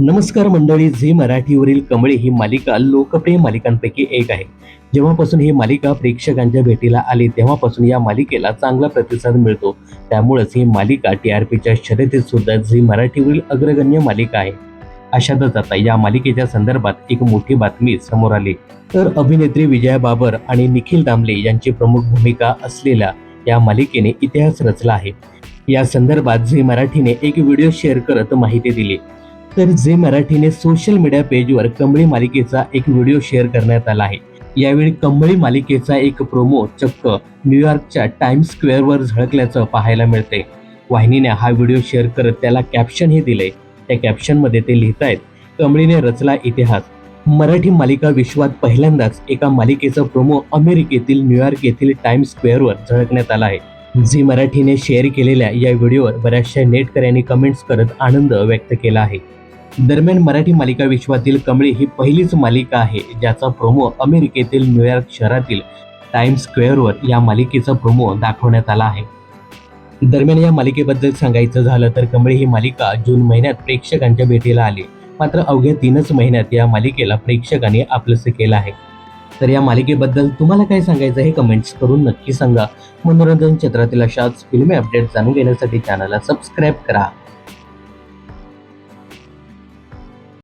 नमस्कार मंडळी झी मराठीवरील कमळे ही मालिका लोकप्रिय मालिकांपैकी एक आहे. जेव्हापासून ही मालिका प्रेक्षकांच्या भेटीला आली तेव्हापासून या मालिकेला चांगला प्रतिसाद मिळतो. त्यामुळेच ही मालिका टी आर पीच्या शर्यतीत सुद्धा झी मराठीवरील अग्रगण्य मालिका आहे. अशातच आता या मालिकेच्या संदर्भात एक मोठी बातमी समोर आली. तर अभिनेत्री विजया बाबर आणि निखिल दामले यांची प्रमुख भूमिका असलेल्या या मालिकेने इतिहास रचला आहे. या संदर्भात झी मराठीने एक व्हिडिओ शेअर करत माहिती दिली. तर जे मराठीने सोशल मीडिया पेजवर कंबळी मालिकेचा एक व्हिडिओ शेअर करण्यात आला आहे. यावेळी कंबळी मालिकेचा एक प्रोमो चक्क न्यूयॉर्कच्या टाइम्स स्क्वेअरवर झळकल्याचं पाहायला मिळते वाहिनीने हा व्हिडिओ शेअर करत त्याला कॅप्शनही दिले त्या कॅप्शनमध्ये ते लिहितायत कंबळीने रचला इतिहास. मराठी मालिका विश्वात पहिल्यांदाच एका मालिकेचा प्रोमो अमेरिकेतील न्यूयॉर्क येथील टाइम्स स्क्वेअरवर झळकण्यात आला आहे. झी मराठीने शेअर केलेल्या या व्हिडिओवर बऱ्याचशा नेटकऱ्यांनी कमेंट्स करत आनंद व्यक्त केला आहे. दरम्यान मराठी मालिका विश्वातील कमळी ही पहिलीच मालिका आहे ज्याचा प्रोमो अमेरिकेतील न्यूयॉर्क शहरातील टाइम्स स्क्वेअरवर या मालिकेचा प्रोमो दाखवण्यात आला आहे. दरम्यान या मालिकेबद्दल सांगायचं झालं तर कमळी ही मालिका जून महिन्यात प्रेक्षकांच्या भेटीला आली. मात्र अवघ्या तीनच महिन्यात या मालिकेला प्रेक्षकांनी आपलंसं केलं आहे. तर या मालिकेबद्दल तुम्हाला काय सांगायचं हे कमेंट्स करून नक्की सांगा. मनोरंजन क्षेत्रातील अशाच फिल्मी अपडेट जाणून घेण्यासाठी चॅनलला सबस्क्राईब करा.